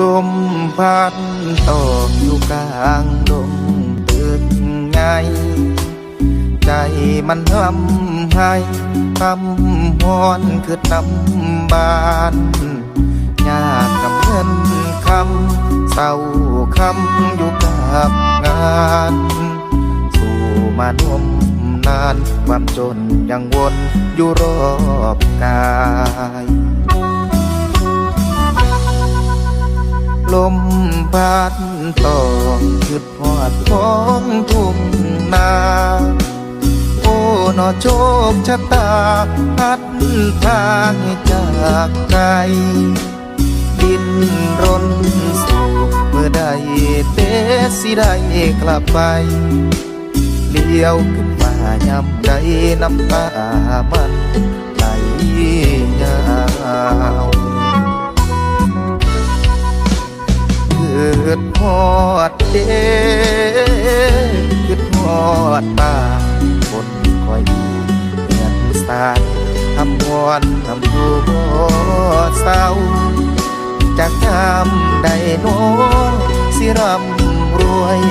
ลมพัดตอกอยู่กลางดงตึกไง ใจมันทำให้คำพอนคือตำบานยากกับเงินคำเศร้าคำอยู่กับงานสู่มานมนานความจนยังวนอยู่รอบกาย ลมพัดต่อหยุดพอดท้องทุ่งนา โอ้นอโชคชะตา พัดทางจากไกล ดินรนสู่เมื่อใดเตสิได้กลับไปเลี้ยวขึ้นมายำใจน้ำตามันไหล อดเด้เกิดหอดบ้าคนคอยอยู่เงียนสานทำวอนทำอยู่บ่เศร้าจากยามใดโน้สิร่ำรวย